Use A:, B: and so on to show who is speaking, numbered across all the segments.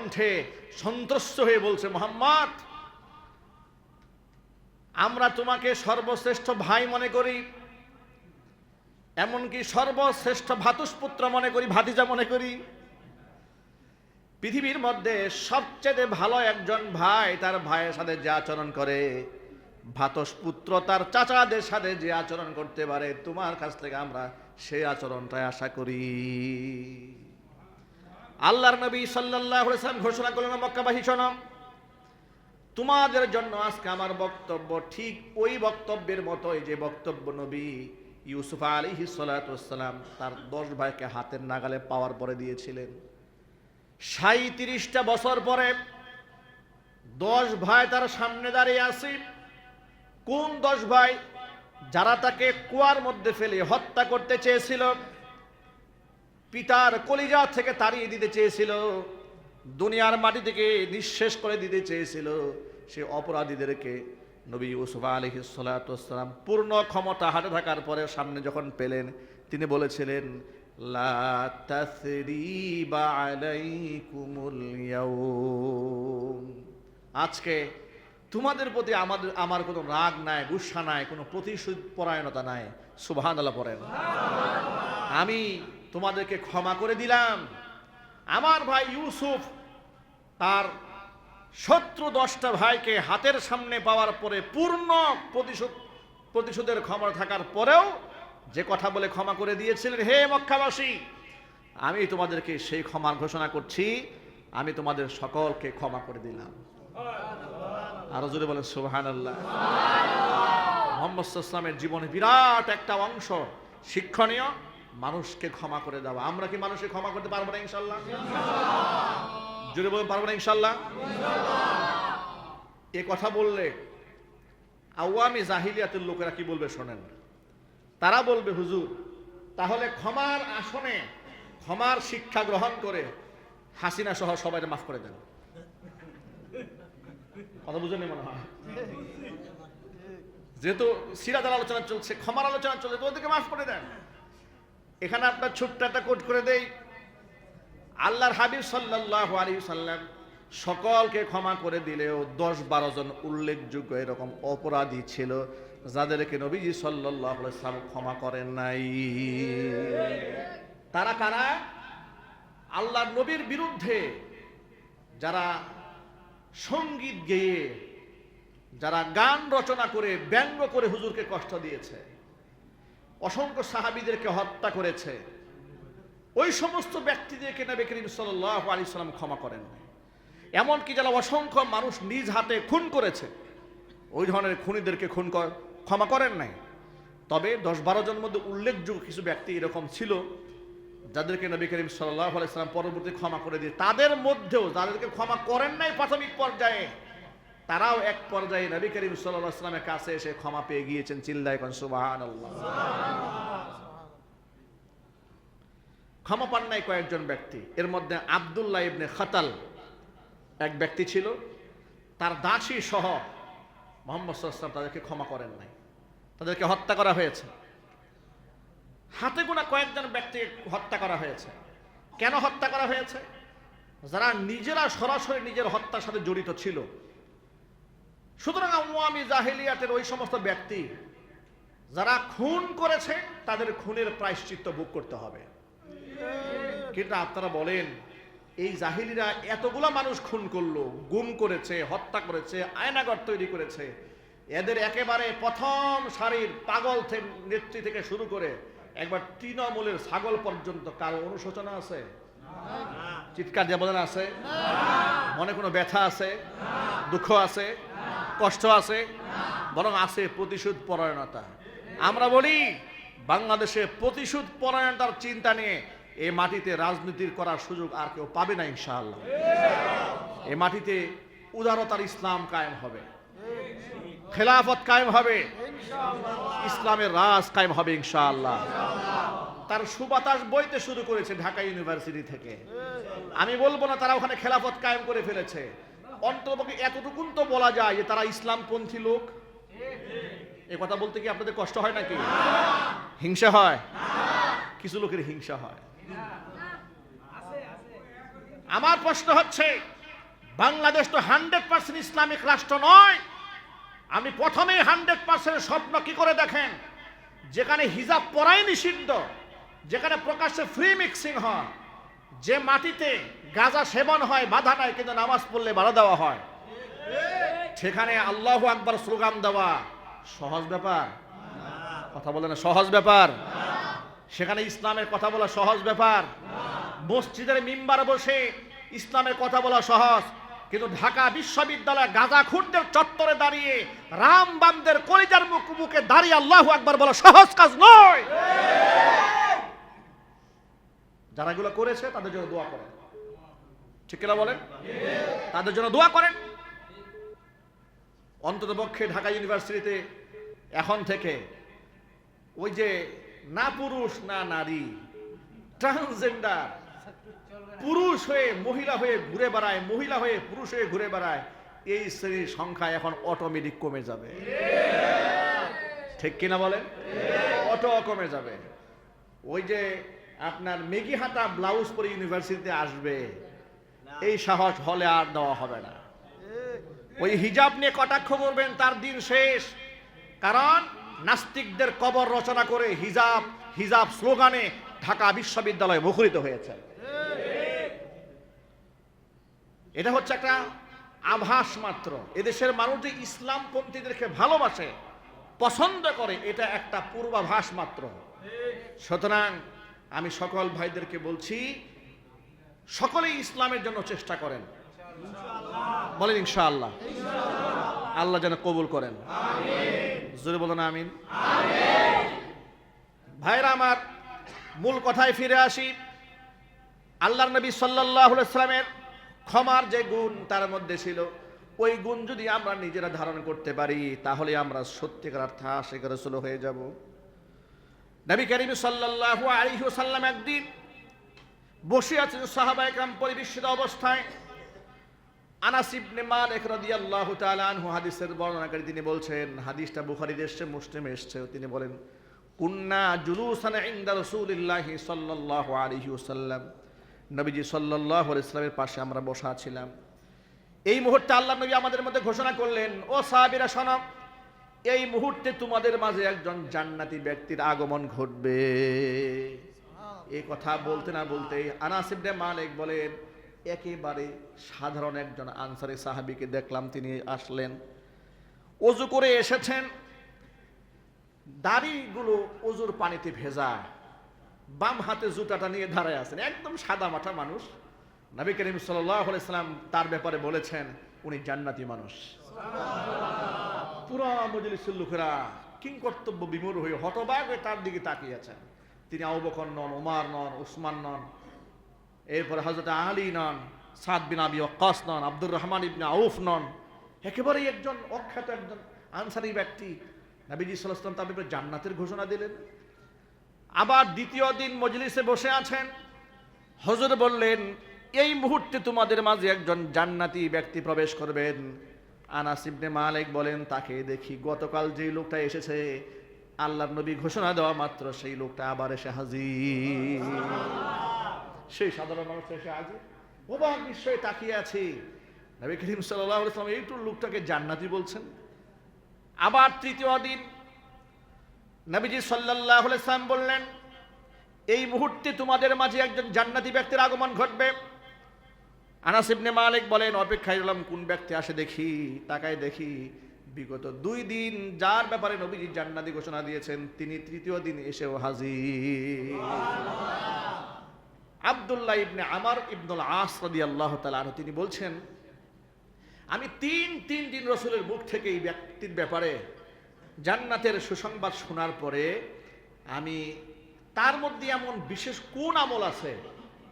A: কণ্ঠে সন্ত্রস্ত হয়ে বলছে, মোহাম্মদ, আমরা তোমাকে সর্বশ্রেষ্ঠ ভাই মনে করি, এমনকি সর্বশ্রেষ্ঠ ভাতুষপুত্র মনে করি, ভাতিজা মনে করি। পৃথিবীর মধ্যে সবচেয়ে ভালো একজন ভাই তার ভাইয়ের সাথে যে আচরণ করে ভাতসপুত্র তার চাচাদের সাথে যে আচরণ করতে পারে, তোমার কাছ থেকে আমরা সেই আচরণটাই আশা করি। আল্লাহর নবী আলাইহি সাল্লাম ঘোষণা করলেন, মক্কাবাসী শোনো, তোমাদের জন্য আজকে আমার বক্তব্য ঠিক ওই বক্তব্যের মতোই যে বক্তব্য নবী ইউসুফ আলাইহি সালাম তার দশ ভাইকে হাতের নাগালে পাওয়ার পরে দিয়েছিলেন। সাঁত্রিশটা বছর পরে দশ ভাই তার সামনে দাঁড়িয়ে আছে। কোন দশ ভাই? যারা তাকে কুয়ার মধ্যে ফেলে হত্যা করতে চেয়েছিল। পিতার কলিজা থেকে তাড়িয়ে দিতে চেয়েছিল। দুনিয়ার মাটি থেকে নিঃশেষ করে দিতে চেয়েছিল। সে অপরাধীদেরকে নবী ইউসুফ আলহি সালাম পূর্ণ ক্ষমতা হাতে থাকার পরে সামনে যখন পেলেন, তিনি বলেছিলেন। আজকে তোমাদের প্রতি আমাদের, আমার কোনো রাগ নাই, গুসা নাই, কোনো প্রতিশোধ পরায়ণতা নাই। পড়েন। আমি তোমাদেরকে ক্ষমা করে দিলাম। আমার ভাই ইউসুফ তার শত্রু দশটা ভাইকে হাতের সামনে পাওয়ার পরে পূর্ণ প্রতিশোধ, প্রতিশোধের ক্ষমা থাকার পরেও যে কথা বলে ক্ষমা করে দিয়েছিলেন, হে মক্কাবাসী, আমি তোমাদেরকে সেই ক্ষমার ঘোষণা করছি, আমি তোমাদের সকলকে ক্ষমা করে দিলাম। আরও জোরে বলেন সুবহান আল্লাহ মোহাম্মদ ইসলামের জীবনে বিরাট একটা অংশ শিক্ষণীয়। মানুষকে ক্ষমা করে দেওয়া আমরা কি মানুষকে ক্ষমা করতে পারব না, ইনশাল্লাহ? জোরে বলতে পারব না, ইনশাল্লাহ? এ কথা বললে আওয়ামী জাহিলিয়াতের লোকেরা কি বলবে শোনেন। তারা বলবে, হুজুর, তাহলে ক্ষমার আসনে, ক্ষমার শিক্ষা গ্রহণ করে হাসিনা সহ সবাই মাফ করে দেন। কথা বুঝেনি মনে হয়? যেহেতু সিরাজের আলোচনা চলছে, ক্ষমার আলোচনা চলছে, তো ওদেরকে মাফ করে দেন। এখানে আপনার ছোট্ট একটা কোট করে দেই। আল্লাহর হাবিব সাল্লাহ আলী সাল্লাম সকলকে ক্ষমা করে দিলেও দশ বারো জন উল্লেখযোগ্য এরকম অপরাধী ছিল, যাদেরকে নবীজি সাল্লাহ সাল্লাম ক্ষমা করেন নাই। তারা কারা? আল্লাহ নবীর বিরুদ্ধে যারা সংগীত গেয়ে, যারা গান রচনা করে, ব্যঙ্গ করে হুজুরকে কষ্ট দিয়েছে। অসংখ্য সাহাবিদেরকে হত্যা করেছে ওই সমস্ত ব্যক্তিদেরকে নবী করিম সাল্লাহ আলী সাল্লাম ক্ষমা করেন। এমনকি যারা অসংখ্য মানুষ নিজ হাতে খুন করেছে, ওই ধরনের খুনিদেরকে খুন ক্ষমা করেন নাই তবে দশ বারো জন মধ্যে উল্লেখযোগ্য কিছু ব্যক্তি এরকম ছিল, যাদেরকে নবী করিম সাল্লাহ আলাইসালাম পরবর্তী ক্ষমা করে দিয়ে, তাদের মধ্যেও যাদেরকে ক্ষমা করেন নাই প্রাথমিক পর্যায়ে তারাও এক পর্যায়ে নবী করিম সাল্লাহ আসলামের কাছে এসে ক্ষমা পেয়ে গিয়েছেন, চিল্লায় সুবাহান ক্ষমা পান নাই কয়েকজন ব্যক্তি। এর মধ্যে আবদুল্লাহ ইবনে খাতাল এক ব্যক্তি ছিল। তার দাসী সহ মোহাম্মদ সাল্লাম তাদেরকে ক্ষমা করেন নাই। তাদেরকে হত্যা করা হয়েছে। হাতে গোনা কয়েকজন ব্যক্তিকে হত্যা করা হয়েছে। কেন হত্যা করা হয়েছে? যারা নিজেরা সরাসরি নিজের হত্যার সাথে জড়িত ছিল। সুতরাং আওয়ামী জাহেলিয়াতের ওই সমস্ত ব্যক্তি যারা খুন করেছে তাদের খুনের প্রায়শ্চিত্ত ভোগ করতে হবে। কিন্তু আপনারা বলেন এই জাহিলিরা এতগুলা মানুষ খুন করল গুম করেছে হত্যা করেছে আয়নাগর তৈরি করেছে এদের একেবারে প্রথম সারির পাগল নেত্রী থেকে শুরু করে একবার তৃণমূলের ছাগল পর্যন্ত কারও অনুশোচনা আছে? চিৎকার বলেন আছে? মনে কোনো ব্যথা আছে? দুঃখ আছে? কষ্ট আছে? বরং আছে প্রতিশোধ পরায়ণতা। আমরা বলি, বাংলাদেশে প্রতিশোধ পরায়ণতার চিন্তা নিয়ে এই মাটিতে রাজনীতির করার সুযোগ আর কেউ পাবে না, ইনশাআল্লাহ। এই মাটিতে উদারতার ইসলাম কায়েম হবে। খেলাফত কায়েম হবে। ইসলামের রাজ কায়েম হবে, ইনশাআল্লাহ। তার সুবাতাস বইতে শুরু করেছে ঢাকা ইউনিভার্সিটি থেকে। আমি বলব না তারা ওখানে খেলাফত কায়েম করে ফেলেছে। অন্ততপক্ষে এতটুকুন তো বলা যায় যে তারা ইসলামপন্থী লোক। এ কথা বলতে কি আপনাদের কষ্ট হয় নাকি? হিংসা হয়? কিছু লোকের হিংসা হয়। আমার প্রশ্ন হচ্ছে, বাংলাদেশ তো হান্ড্রেড পার্সেন্ট ইসলামিক রাষ্ট্র নয়। আপনি প্রথমেই হান্ড্রেড পার্সেন্ট স্বপ্ন কি করে দেখেন? যেখানে হিজাব পরাই নিষিদ্ধ, যেখানে প্রকাশ্যে ফ্রি মিক্সিং হয়, যে মাটিতে গাঁজা সেবন হয়, বাধা নাই, কিন্তু নামাজ পড়লে বাধা দেওয়া হয়। সেখানে আল্লাহ আকবার স্লোগান দেওয়া। সহজ ব্যাপার। কথা বলে না, সহজ ব্যাপার। সেখানে ইসলামের কথা বলা সহজ ব্যাপার। মসজিদের মিম্বার বসে ইসলামের কথা বলা সহজ। কিন্তু ঢাকা বিশ্ববিদ্যালয় গাজা খুনদের চত্বরে দাঁড়িয়ে রামবামদের কলিজার মুখ মুখে দাঁড়িয়ে আল্লাহ আকবার বলা সহজ কাজ নয়। যারা এগুলো করেছে, তাদের জন্য দোয়া করেন। ঠিক কিনা বলেন? তাদের জন্য দোয়া করেন। অন্তত পক্ষে ঢাকা ইউনিভার্সিটিতে এখন থেকে ওই যে না পুরুষ, না নারী, ট্রান্সজেন্ডার, পুরুষ হয়ে মহিলা হয়ে ঘুরে বেড়ায়, মহিলা হয়ে পুরুষ হয়ে ঘুরে বেড়ায়, এই শ্রেণির সংখ্যা এখন অটোমেটিক কমে যাবে। ঠিক কিনা বলেন? অটো কমে যাবে। ওই যে আপনার মেগি হাতা ব্লাউজ পরে ইউনিভার্সিটিতে আসবে এই সাহস হলে আর দেওয়া হবে না। ওই হিজাব নিয়ে কটাক্ষ করবেন, তার দিন শেষ। কারণ নাস্তিকদের কবর রচনা করে হিজাব হিজাব স্লোগানে ঢাকা বিশ্ববিদ্যালয় মুখরিত হয়েছে। এটা হচ্ছে একটা আভাস মাত্র। এদেশের মানুষ যে ইসলামপন্থীদেরকে ভালোবাসে, পছন্দ করে, এটা একটা পূর্বাভাস মাত্র। সুতরাং আমি সকল ভাইদেরকে বলছি সকলেই ইসলামের জন্য চেষ্টা করেন। বলেন ইনশাআল্লাহ। আল্লাহ আল্লাহ যেন কবুল করেন। জোরে আমিন। ভাইরা, আমার মূল কথায় ফিরে আসি। আল্লাহর নবী সাল্লাল্লাহু আলাইহি সাল্লামের ক্ষমার যে গুণ তার মধ্যে ছিল, ওই গুণ যদি আমরা নিজেরা ধারণ করতে পারি, তাহলে আমরা সত্যিকার অর্থে আশিক রসুল হয়ে যাব। নবী করিম সাল্লাল্লাহু আলাইহি ওয়াসাল্লাম একদিন বসে আছেন সাহাবা একরাম পরিবেশিত অবস্থায়। আনাস ইবনে মালিক রাদিয়াল্লাহু তাআলা আনহু হাদিসের বর্ণনাকারী তিনি বলছেন, হাদিসটা বুখারীতে এসেছে, মুসলিমে এসেছে। তিনি বলেন, কুন্না জুলুসান ইনদা রাসূলিল্লাহি সাল্লাল্লাহু আলাইহি ওয়াসাল্লাম। নবীজি সাল্লাল্লাহু আলাইহি ওয়াসাল্লামের পাশে আমরা বসা ছিলাম। এই মুহূর্তে আল্লাহ নবী আমাদের মধ্যে ঘোষণা করলেন, ও সাহাবীরা, শোনো, এই মুহূর্তে তোমাদের মাঝে একজন জান্নাতি ব্যক্তির আগমন ঘটবে। এই কথা বলতে না বলতে আনাস ইবনে মালিক বলেন, একেবারে সাধারণ একজন আনসারি সাহাবীকে দেখলাম তিনি আসলেন। অজু করে এসেছেন, দাড়িগুলো অজুর পানিতে ভেজা, বাম হাতে জুতাটা নিয়ে দাঁড়ায় আছেন, একদম সাদা মাঠা মানুষ। নবী করিম সাল্লাম তার ব্যাপারে বলেছেন, উনি জান্নাতি মানুষ। পুরা মজলিসের লোকেরা কিং কর্তব্য বিমূর হয়ে হতবাক হয়ে তার দিকে তাকিয়ে আছেন। তিনি আউবকর নন ওমার নন ওসমান নন, এরপরে হজরত আলী নন, সাদ বিন আবি ওয়াক্কাস নন, আব্দুর রহমান ইবনে আউফ নন, একেবারেই একজন অখ্যাত একজন আনসারি ব্যক্তি। নবীজি সাল্লাম তার জান্নাতের ঘোষণা দিলেন। আবার দ্বিতীয় দিন মজলিসে বসে আছেন। হজর বললেন, এই মুহূর্তে তোমাদের মাঝে একজন জান্নাতি ব্যক্তি প্রবেশ করবেন। আনাস ইবনে মালিক বলেন, তাকে দেখি। গতকাল যেই লোকটা এসেছে আল্লাহর নবী ঘোষণা দেওয়া মাত্র সেই লোকটা আবার এসে হাজির। সেই সাধারণ মানুষ এসে হাজির। অবাক নিশ্চয়ই তাকিয়ে আছি। নবী করিম সাল্লাল্লাহু আলাইহি সাল্লাম এইটু লোকটাকে জান্নাতি বলছেন। আবার তৃতীয় দিন নবীজি সাল্লাল্লাহু আলাইহি সাল্লাম বললেন, এই মুহূর্তে তোমাদের মাঝে একজন জান্নাতি ব্যক্তির আগমন ঘটবে। আনাস ইবনে মালিক বলেন, অপেক্ষায় রইলাম কোন ব্যক্তি আসে দেখি, তাকায় দেখি। বিগত দুই দিন যার ব্যাপারে নবীজি জান্নাতি ঘোষণা দিয়েছেন, তিনি তৃতীয় দিন এসেও হাজির। আব্দুল্লাহ ইবনে আমার ইবনুল আস রাদিয়াল্লাহু তাআলা আনহু, তিনি বলছেন, আমি তিন তিন দিন রসুলের মুখ থেকে এই ব্যক্তির ব্যাপারে জান্নাতের সুসংবাদ শোনার পরে আমি তার মধ্যে এমন বিশেষ কোন আমল আছে,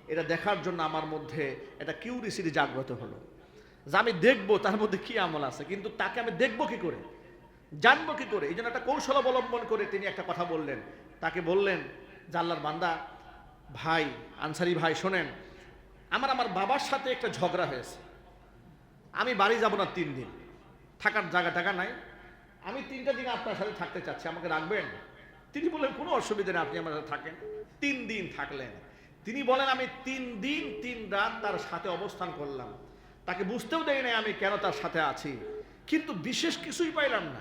A: এটা দেখার জন্য আমার মধ্যে একটা কিউরিসিটি জাগ্রত হলো। যে আমি দেখব তার মধ্যে কি আমল আছে, কিন্তু তাকে আমি দেখব কি করে? জানব কি করে? এই জন্য একটা কৌশল অবলম্বন করে তিনি একটা কথা বললেন। তাকে বললেন জাল্লার বান্দা, ভাই, আনসারি ভাই, শোনেন, আমার আমার বাবার সাথে একটা ঝগড়া হয়েছে। আমি বাড়ি যাব না তিন দিন। থাকার জায়গা টাকা নাই। আমি তিনটা দিন আপনার সাথে থাকতে চাচ্ছি, আমাকে রাখবেন? তিনি বললেন, কোনো অসুবিধা নেই, আপনি আমার সাথে থাকেন। তিন দিন থাকলেন। তিনি বলেন, আমি তিন দিন, তিন রাত তার সাথে অবস্থান করলাম। তাকে বুঝতেও দেয় নাই আমি কেন তার সাথে আছি। কিন্তু বিশেষ কিছুই পাইলাম না।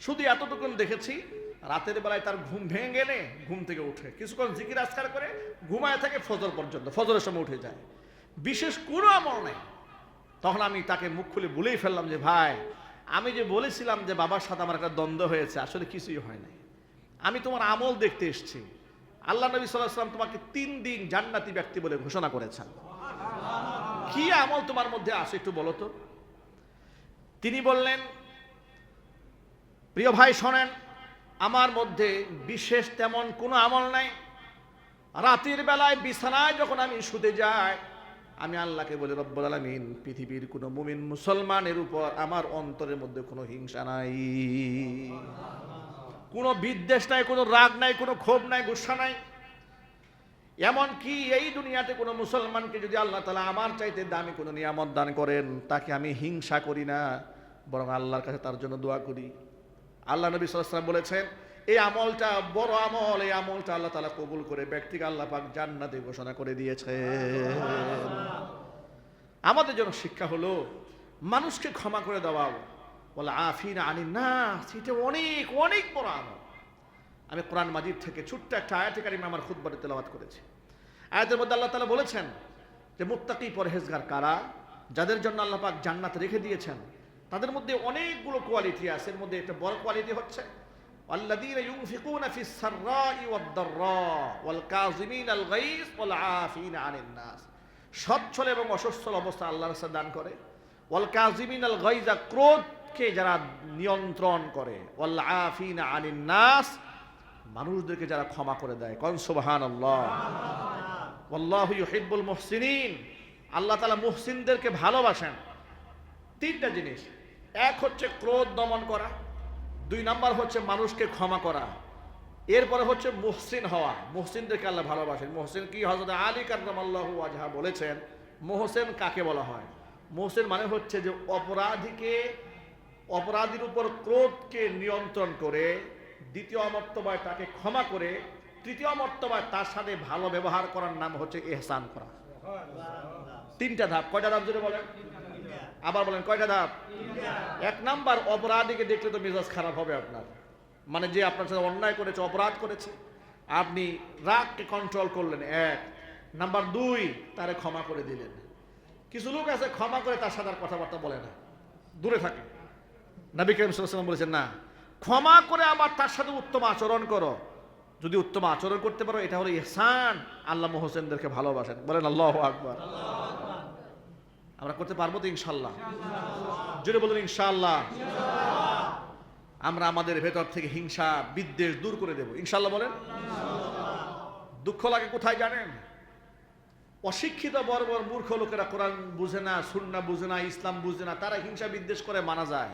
A: শুধু এতটুকুন দেখেছি, রাতের বেলায় তার ঘুম ভেঙে গেলে ঘুম থেকে উঠে। কিছুক্ষণ জিকির আজকার করে ঘুমায় থাকে ফজর পর্যন্ত, ফজরের সময় উঠে যায়। বিশেষ কোনো আমল নেই। তখন আমি তাকে মুখ খুলে বলেই ফেললাম যে, ভাই, আমি যে বলেছিলাম যে বাবার সাথে আমার একটা দ্বন্দ্ব হয়েছে, আসলে কিছুই হয় নাই। আমি তোমার আমল দেখতে এসেছি। আল্লাহ নবী সাল্লাহ সাল্লাম তোমাকে তিন দিন জান্নাতি ব্যক্তি বলে ঘোষণা করেছেন। কি আমল তোমার মধ্যে আছে একটু বলো তো? তিনি বললেন, প্রিয় ভাই, শোনেন, আমার মধ্যে বিশেষ তেমন কোনো আমল নাই। রাতের বেলায় বিছানায় যখন আমি শুতে যাই, আমি আল্লাহকে বলি, রব্বুল আলামিন, পৃথিবীর কোনো মুমিন মুসলমানের উপর আমার অন্তরের মধ্যে কোনো হিংসা নাই। কোনো বিদ্বেষ নাই, কোনো রাগ নাই, কোনো ক্ষোভ নাই, গুসা নাই। এমন কি এই দুনিয়াতে কোনো মুসলমানকে যদি আল্লাহ তালা আমার চাইতে দামি কোনো নিয়ামত দান করেন, তাকে আমি হিংসা করি না, বরং আল্লাহর কাছে তার জন্য দোয়া করি। আল্লাহ নবী সাল্লাম বলেছেন, এই আমলটা বড় আমল, এই আমলটা আল্লাহ তালা কবুল করে ব্যক্তিকে আল্লাহ পাক জান্নাতে ঘোষণা করে দিয়েছে আমাদের জন্য শিক্ষা হলো, মানুষকে ক্ষমা করে দেওয়া। বলে আফিন আনি না সেটা অনেক অনেক বড় আমল। আমি কোরআন মাজিদ থেকে ছোট্ট একটা আয়াতে কারিমে আমার খুদ্বারে তেলাওয়াত করেছি আয়াতের মধ্যে আল্লাহ তালা বলেছেন যে মুত্তাকি পরহেজগার কারা যাদের জন্য আল্লাহ পাক জান্নাত রেখে দিয়েছেন তাদের মধ্যে অনেকগুলো কোয়ালিটি আছে এর মধ্যে একটা বড় কোয়ালিটি হচ্ছে الذين ينفقون في السراء والضراء والكاظمين الغيظ والعافين عن الناس সচ্ছল এবং অসচ্ছল অবস্থা আল্লাহর কাছে দান করে ওয়াল কাজিমিন আল গাইজা ক্রোধকে যারা নিয়ন্ত্রণ করে ওয়াল আফিন আনিন নাস মানুষদেরকে যারা ক্ষমা করে দেয়, কন সুবহান আল্লাহ ইউহিব্বুল মুহসিনিন। আল্লাহ তাআলা মুহসিনদেরকে ভালোবাসেন। তিনটা জিনিস। এক হচ্ছে ক্রোধ দমন করা। দুই নাম্বার হচ্ছে মানুষকে ক্ষমা করা। এরপরে হচ্ছে মুহসিন হওয়া। মুহসিনদেরকে আল্লাহ ভালোবাসেন। মুহসিন কি? হজরত আলী কার্দাম আল্লাহ আজহা বলেছেন, মোহসেন কাকে বলা হয়? মোহসেন মানে হচ্ছে যে অপরাধীকে, অপরাধীর উপর ক্রোধকে নিয়ন্ত্রণ করে দ্বিতীয় মর্তবায় তাকে ক্ষমা করে, তৃতীয় মর্তবায় তার সাথে ভালো ব্যবহার করার নাম হচ্ছে এহসান করা। তিনটা ধাপ, কয়টা ধাপ যদি বলেন? আবার বলেন, কয়টা ধাপ? এক নাম্বার, অপরাধীকে দেখলে তো মেজাজ খারাপ হবে আপনার। মানে যে আপনার সাথে অন্যায় করেছে, অপরাধ করেছে, আপনি রাগকে কন্ট্রোল করলেন, এক। নাম্বার দুই, তারে ক্ষমা করে দিলেন। কিছু লোক আছে, ক্ষমা করে তার সাথে আর কথাবার্তা বলে না। দূরে থাকে নবী করিম সাল্লাম বলেছেন, না ক্ষমা করে আবার তার সাথে উত্তম আচরণ করো। যদি উত্তম আচরণ করতে পারো, এটা হলো ইহসান। আল্লাহ মোহসেনদেরকে ভালোবাসেন। বলেন আল্লাহ আকবর। আমরা করতে পারব তো ইনশাল্লাহ? জুড়ে বলুন ইনশাল্লাহ। আমরা আমাদের ভেতর থেকে হিংসা, বিদ্বেষ দূর করে দেব। ইনশাল্লাহ বলেন। দুঃখ লাগে কোথায় জানেন? অশিক্ষিত বড় মূর্খ লোকেরা কোরআন বুঝে না সুন্না বুঝে না, ইসলাম বুঝে না, তারা হিংসা বিদ্বেষ করে মানা যায়।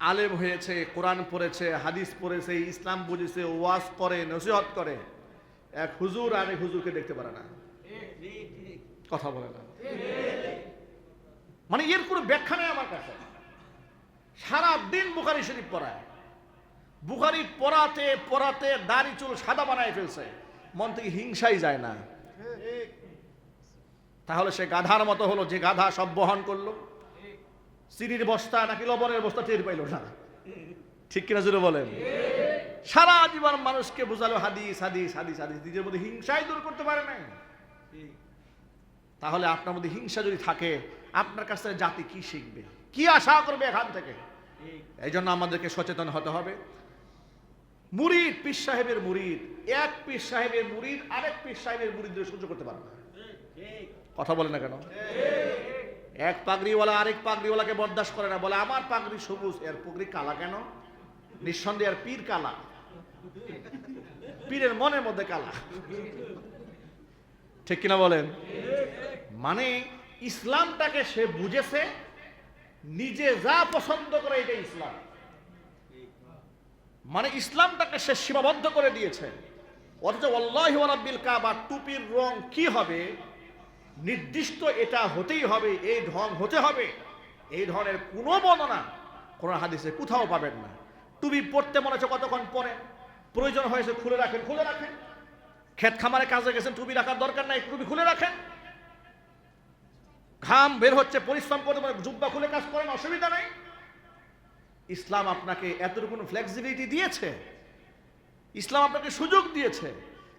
A: আলেম হয়েছে, কোরআন পড়েছে, হাদিস পড়েছে, ইসলাম বুঝেছে, ওয়াজ করে, নসিহত করে। এক হুজুর আর এক হুজুরকে দেখতে পারে না। কথা বলে না। মানে এর কোনো ব্যাখ্যা নেই আমার কাছে। সারা দিন বুখারি শরীফ পড়ায়। বুখারি পড়াতে পড়াতে দাড়ি, চুল সাদা বানায় ফেলছে। মন থেকে হিংসাই যায় না। তাহলে সে গাধার মতো হলো, যে গাধা সব বহন করল। চিনির বস্তা নাকি লবণের বস্তা টের পাইল না ঠিক কিনা জুড়ে বলেন? সারা জীবন মানুষকে বুঝালো হাদিস হাদিস হাদিস হাদিস। নিজের মধ্যে হিংসাই দূর করতে পারে না তাহলে আপনার মধ্যে হিংসা যদি থাকে আপনার কাছ থেকে জাতি কি শিখবে? কি আশা করবে এখান থেকে? এই জন্য আমাদেরকে সচেতন হতে হবে। মুরিদ পীর সাহেবের মুরিদ। এক পীর সাহেবের মুরিদ আরেক পীর সাহেবের মুরিদদের সহ্য করতে পারবে না। কথা বলে না কেন? এক পাগড়িওয়ালা আরেক পাগড়িওয়ালাকে বরদাস্ত করে না, বলে, আমার পাগড়ি সবুজ, এর পাগড়ি কালা কেন? নিঃসন্দেহে আর পীর কালা। পীরের মনের মধ্যে কালা। ঠিক কিনা বলেন? মানে ইসলামটাকে সে বুঝেছে, নিজে যা পছন্দ করে এটা ইসলাম। মানে ইসলামটাকে সে সীমাবদ্ধ করে দিয়েছে। অথচ রাব্বিল কাবা টুপির রং কি হবে? নির্দিষ্ট এটা হতেই হবে, এই ঢং হতে হবে। এই ধরনের কোনো বর্ণনা কোন হাদিসে কোথাও পাবেন না। টুপি পড়তে মনে হচ্ছে কতক্ষণ পরে? প্রয়োজন হয়েছে খুলে রাখেন খুলে রাখেন। ক্ষেত খামারে কাজে গেছেন টুবি রাখার দরকার নাই টুবি খুলে রাখেন। ঘাম বের হচ্ছে, পরিশ্রম করতে পারে জুব্বা খুলে কাজ করেন, অসুবিধা নাই। ইসলাম আপনাকে এতটুকু ফ্লেক্সিবিলিটি দিয়েছে, ইসলাম আপনাকে সুযোগ দিয়েছে,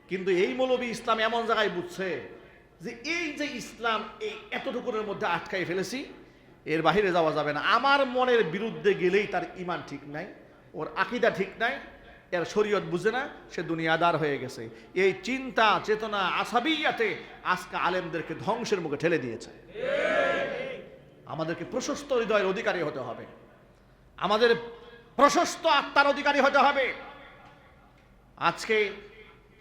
A: কিন্তু এই মৌলবী ইসলাম এমন জায়গায় বুঝছে যে এই যে ইসলাম এই এতটুকুনের মধ্যে আটকাই ফেলেছি, এর বাহিরে যাওয়া যাবে না। আমার মনের বিরুদ্ধে গেলেই তার ইমান ঠিক নাই, ওর আকিদা ঠিক নাই, এর শরীয়ত বুঝে না, সে দুনিয়াদার হয়ে গেছে। এই চিন্তা, চেতনা, আসাবিয়াতে আজকে আলেমদেরকে ধ্বংসের মুখে ঠেলে দিয়েছে। আমাদেরকে প্রশস্ত হৃদয়ের অধিকারী হতে হবে। আমাদের প্রশস্ত আত্মার অধিকারী হতে হবে। আজকে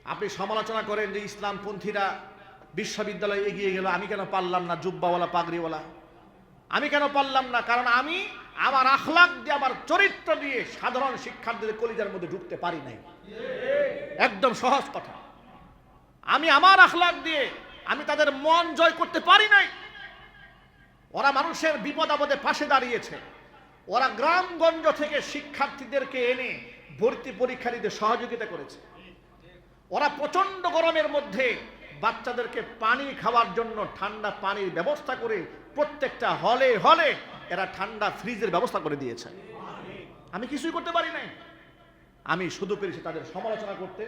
A: আপনি সমালোচনা করেন যে ইসলামপন্থীরা বিশ্ববিদ্যালয়ে এগিয়ে গেল, আমি কেন পারলাম না, জুব্বাওয়ালা, পাগড়িওয়ালা? আমি কেন পারলাম না? কারণ আমি আমার আখলাক দিয়ে, আমার চরিত্র দিয়ে সাধারণ শিক্ষার্থীদের কলিজার মধ্যে ঢুকতে পারি নাই। একদম সহজ কথা। আমি আমার আখলাক দিয়ে, আমি তাদের মন জয় করতে পারি নাই। ওরা মানুষের বিপদ আপদে পাশে দাঁড়িয়েছে। ওরা গ্রামগঞ্জ থেকে শিক্ষার্থীদেরকে এনে ভর্তি পরীক্ষা দিতে সহযোগিতা করেছে। ওরা প্রচণ্ড গরমের মধ্যে বাচ্চাদেরকে পানি খাওয়ার জন্য ঠান্ডা পানির ব্যবস্থা করে প্রত্যেকটা হলে হলে এরা ঠান্ডা ফ্রিজের ব্যবস্থা করে দিয়েছে। আমি কিছুই করতে পারি নাই। আমি শুধু পেরেছি তাদের সমালোচনা করতে।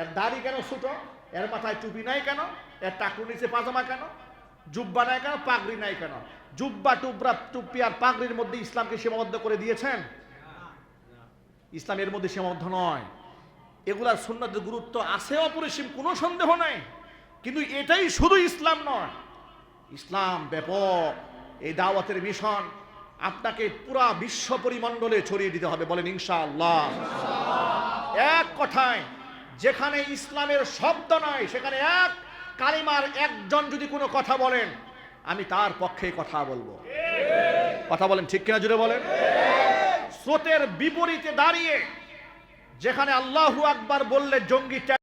A: এর দাড়ি কেন ছোট? এর মাথায় টুপি নাই কেন? এর টাকুর নিচে পাজামা কেন? জুব্বা নাই কেন? পাগড়ি নাই কেন? জুব্বা, টুবরা, টুপি আর পাগড়ির মধ্যে ইসলামকে সীমাবদ্ধ করে দিয়েছেন? ইসলামের মধ্যে সীমাবদ্ধ নয়। এগুলার সুন্নতের গুরুত্ব আছে অপরিসীম, কোনো সন্দেহ নাই। কিন্তু এটাই শুধু ইসলাম নয়। ইসলাম ব্যাপক। এই দাওয়াতের মিশন আপনাকে পুরা বিশ্ব পরিমণ্ডলে ছড়িয়ে দিতে হবে, বলেন ইনশাআল্লাহ। এক কথায়, যেখানে ইসলামের শব্দ নয় সেখানে এক কালিমার একজন যদি কোনো কথা বলেন, আমি তার পক্ষে কথা বলব। কথা বলেন ঠিক কিনা জুড়ে বলেন? স্রোতের বিপরীতে দাঁড়িয়ে যেখানে আল্লাহু আকবার বললে জঙ্গি